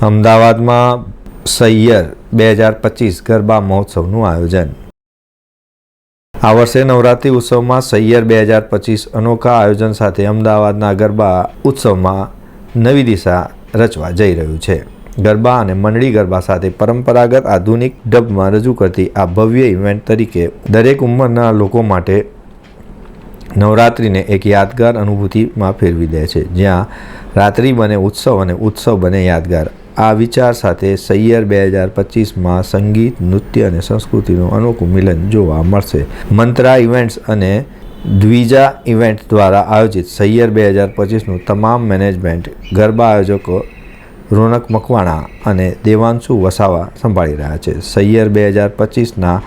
અમદાવાદમાં સૈયર બે હજાર પચીસ ગરબા મહોત્સવનું આયોજન. આ વર્ષે નવરાત્રિ ઉત્સવમાં સૈયર બે હજાર પચીસ અનોખા આયોજન સાથે અમદાવાદના ગરબા ઉત્સવમાં નવી દિશા રચવા જઈ રહ્યું છે. ગરબા અને મંડળી ગરબા સાથે પરંપરાગત આધુનિક ડબમાં રજૂ કરતી આ ભવ્ય ઇવેન્ટ તરીકે દરેક ઉંમરના લોકો માટે નવરાત્રિને એક યાદગાર અનુભૂતિમાં ફેરવી દે છે. જ્યાં રાત્રિ બને, ઉત્સવ અને ઉત્સવ બને યાદગાર. આ વિચાર સાથે સૈયર બે હજાર પચીસમાં સંગીત, નૃત્ય અને સંસ્કૃતિનું અનોખું મિલન જોવા મળશે. મંત્રા ઇવેન્ટ્સ અને દ્વિજા ઇવેન્ટ દ્વારા આયોજિત સૈયર બે હજાર પચીસનું તમામ મેનેજમેન્ટ, ગરબા આયોજકો, રોનક મકવાણા અને દેવાંશુ વસાવા સંભાળી રહ્યા છે. સૈયર બે હજાર પચીસના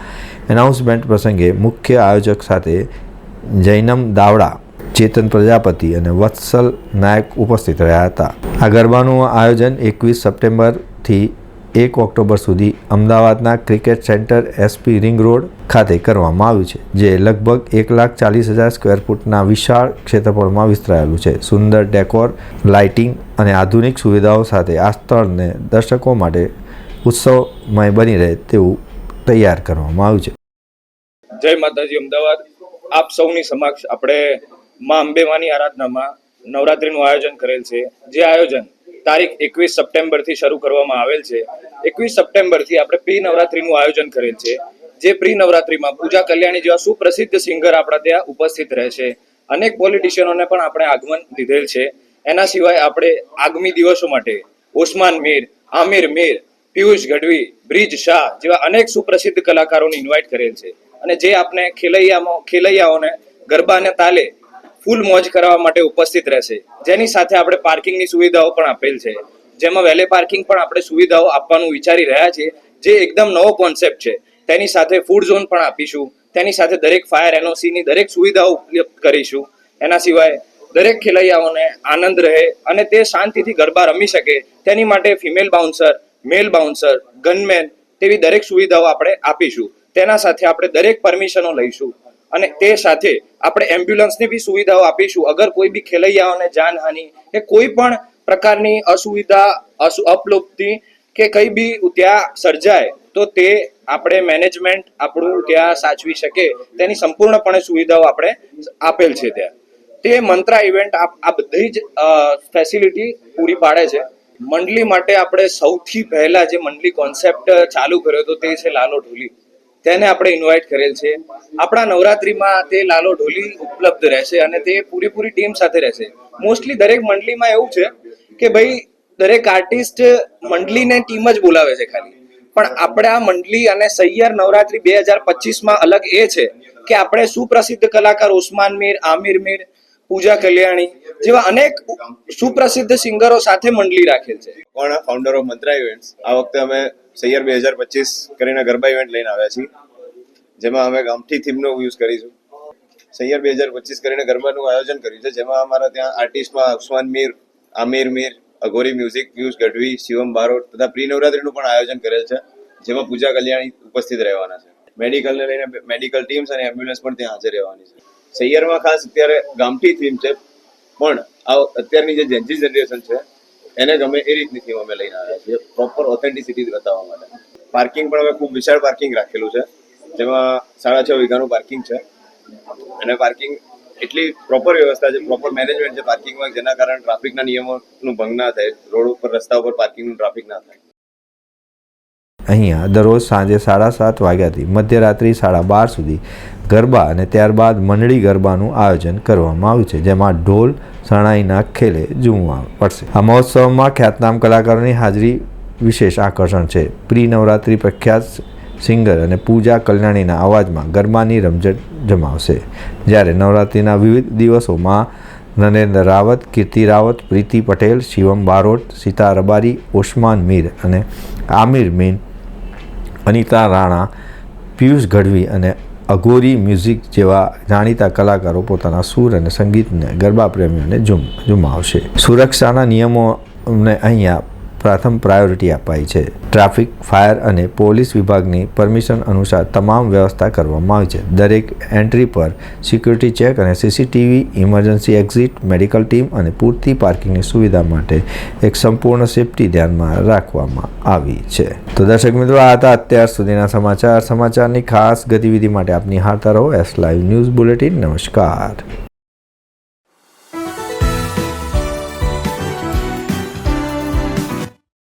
એનાઉન્સમેન્ટ પ્રસંગે મુખ્ય આયોજક સાથે જૈનમ દાવડા, ચેતન પ્રજાપતિ અને વત્સલ નાયક ઉપસ્થિત રહ્યા હતા. આ ગરબાનું આયોજન એકવીસ સપ્ટેમ્બરથી એક ઓક્ટોબર સુધી અમદાવાદના cricket centre SP ring road ખાતે કરવામાં આવ્યું છે, જે લગભગ એક લાખ ચાલીસ હજાર સ્ક્વેર ફૂટના વિશાળ ક્ષેત્રફળમાં વિસ્તરાયેલું છે. સુંદર ડેકોર, લાઇટિંગ અને આધુનિક સુવિધાઓ સાથે આ સ્થળને દર્શકો માટે ઉત્સવમય બની રહે તેવું તૈયાર કરવામાં આવ્યું છે. જય માતાજી, અમદાવાદ. આપ સૌની સમક્ષ આપણે માં અંબેમાની આરાધનામાં નવરાત્રીનું આયોજન કરેલ છે. જે આયોજન તારીખ એકવીસ સપ્ટેમ્બરથી શરૂ કરવામાં આવેલ છે. એકવીસ સપ્ટેમ્બરથી આપણે પ્રી નવરાત્રીનું આયોજન કરેલ છે. જે પ્રી નવરાત્રીમાં પૂજા કલ્યાણી જેવા સુપ્રસિદ્ધ સિંગર આપણા ત્યાં ઉપસ્થિત રહેશે અનેક પોલિટિશિયનોને પણ આપણે આગમન લીધેલ છે. એના સિવાય આપણે આગામી દિવસો માટે ઉસ્માન મીર, આમિર મીર, પિયુષ ગઢવી, બ્રિજ શાહ જેવા અનેક સુપ્રસિદ્ધ કલાકારોને ઇન્વાઇટ કરેલ છે. અને જે આપણે ખેલૈયામાં, ખેલૈયાઓને ગરબાને તાલે ફૂલ મોજ કરવા માટે ઉપસ્થિત રહેશે. જેની સાથે આપણે પાર્કિંગની સુવિધાઓ પણ આપેલ છે. જેમાં વેલે પાર્કિંગ પણ આપણે સુવિધાઓ આપવાનું વિચારી રહ્યા છીએ. જે એકદમ નવો કોન્સેપ્ટ છે. તેની સાથે ફૂડ ઝોન પણ આપીશું. તેની સાથે દરેક ફાયર એનઓસીની દરેક સુવિધાઓ ઉપલબ્ધ કરીશું. એના સિવાય દરેક ખેલૈયાઓને આનંદ રહે અને તે શાંતિથી ગરબા રમી શકે. તેની માટે female bouncer, male bouncer, gunman તેવી દરેક સુવિધાઓ આપણે આપીશું. તેના સાથે આપણે દરેક પરમિશનો લઈશું. અને તે સાથે આપણે એમ્બ્યુલન્સની બી સુવિધાઓ આપીશું. અગર કોઈ બી ખેલૈયાઓને જાનહાનિ કે કોઈ પણ પ્રકારની અસુવિધા, અસુ, અપલુપ્તિ કે કઈ બી ત્યાં સર્જાય, તો તે આપણે મેનેજમેન્ટ આપણું ત્યાં સાચવી શકે. તેની સંપૂર્ણપણે સુવિધાઓ આપણે આપેલ છે ત્યાં. તે મંત્રા ઇવેન્ટ આ બધી જ ફેસિલિટી પૂરી પાડે છે. મંડલી માટે આપણે સૌથી પહેલા જે મંડલી કોન્સેપ્ટ ચાલુ કર્યો હતો તે છે લાલો ઢોલી. તેને આપણે ઇન્વાઇટ કરેલ છે. આપણા નવરાત્રીમાં તે લાલો ઢોલી ઉપલબ્ધ રહેશે અને તે પૂરેપૂરી ટીમ સાથે રહેશે. મોસ્ટલી દરેક મંડલીમાં એવું છે કે ભાઈ દરેક આર્ટિસ્ટ મંડલીને ટીમ જ બોલાવે છે ખાલી. પણ આપણે આ મંડલી અને સૈયર નવરાત્રી બે હજાર પચીસમાં અલગ એ છે કે આપણે સુપ્રસિદ્ધ કલાકાર ઓસ્માન મીર, આમિર મીર, પૂજા કલ્યાણી જેવા અનેક સુપ્રસિદ્ધ સિંગરો સાથે મંડલી રાખેલ છે. પણ ફાઉન્ડર ઓફ મંત્રા ઇવેન્ટ્સ આ વખતે અમે સૈયર બે હજાર પચીસ કરીને ગરબા ઇવેન્ટ લઈને આવ્યા છીએ. જેમાં અમે ગામઠી થીમનો યુઝ કરીશું. સૈયર બે હજાર પચીસ કરીને ગરબાનું આયોજન કર્યું છે. જેમાં અમારા ત્યાં આર્ટિસ્ટમાં ઉસ્માન મીર, આમિર મીર, અઘોરી મ્યુઝિક પિયુષ ગઢવી, શિવમ બારોટ તથા પ્રી નવરાત્રીનું પણ આયોજન કરેલ છે. જેમાં પૂજા કલ્યાણી ઉપસ્થિત રહેવાના છે. મેડિકલને લઈને મેડિકલ ટીમ્સ અને એમ્બ્યુલન્સ પણ ત્યાં હાજર રહેવાની છે. સૈયરમાં ખાસ અત્યારે ગામઠી થીમ છે. પણ આ અત્યારની જે જેન્જી જનરેશન છે એને ગમે એ રીતની થીમ અમે લઈને આવ્યા છીએ. પ્રોપર ઓથેન્ટિસિટી બતાવવા માટે. પાર્કિંગ પણ અમે ખૂબ વિશાળ પાર્કિંગ રાખેલું છે. જેમાં સાડા છ વીઘાનું પાર્કિંગ છે. અને પાર્કિંગ એટલી પ્રોપર વ્યવસ્થા છે પ્રોપર મેનેજમેન્ટ છે પાર્કિંગમાં જેના કારણે ટ્રાફિકના નિયમોનું ભંગ ના થાય, રોડ ઉપર, રસ્તા ઉપર પાર્કિંગનું ટ્રાફિક ના થાય. અહીંયા દરરોજ સાંજે સાડા સાત વાગ્યાથી મધ્યરાત્રિ સાડા બાર સુધી ગરબા અને ત્યારબાદ મંડળી ગરબાનું આયોજન કરવામાં આવ્યું છે, જેમાં ઢોલ શરણાઈના ખેલે ઝૂમવા પડશે. આ મહોત્સવમાં ખ્યાતનામ કલાકારોની હાજરી વિશેષ આકર્ષણ છે. પ્રી નવરાત્રિ પ્રખ્યાત સિંગર અને પૂજા કલ્યાણીના અવાજમાં ગરબાની રમઝટ જમાવશે. જ્યારે નવરાત્રિના વિવિધ દિવસોમાં નરેન્દ્ર રાવત, કીર્તિ રાવત, પ્રીતિ પટેલ, શિવમ બારોટ, સીતા રબારી, ઓસ્માન મીર અને આમિર મીન, અનિતા રાણા, પિયુષ ગઢવી અને અઘોરી મ્યુઝિક જેવા જાણીતા કલાકારો પોતાના સૂર અને સંગીતને ગરબા પ્રેમીઓને ઝુમ, ઝુમાવશે. સુરક્ષાના નિયમોને અહીંયા પ્રથમ પ્રાયોરિટી અપાઈ છે. ટ્રાફિક, ફાયર અને પોલીસ વિભાગની પરમિશન અનુસાર તમામ વ્યવસ્થા કરવામાં આવી છે. દરેક એન્ટ્રી પર સિક્યુરિટી ચેક અને CCTV, emergency exit, medical team અને પૂરતી પાર્કિંગની સુવિધા માટે એક સંપૂર્ણ સેફટી ધ્યાનમાં રાખવામાં આવી છે. તો દર્શક મિત્રો, આ હતા અત્યાર સુધીના સમાચાર. સમાચારની ખાસ ગતિવિધિ માટે આપની હારતા રહો. એસ લાઈવ ન્યૂઝ બુલેટિન નમસ્કાર.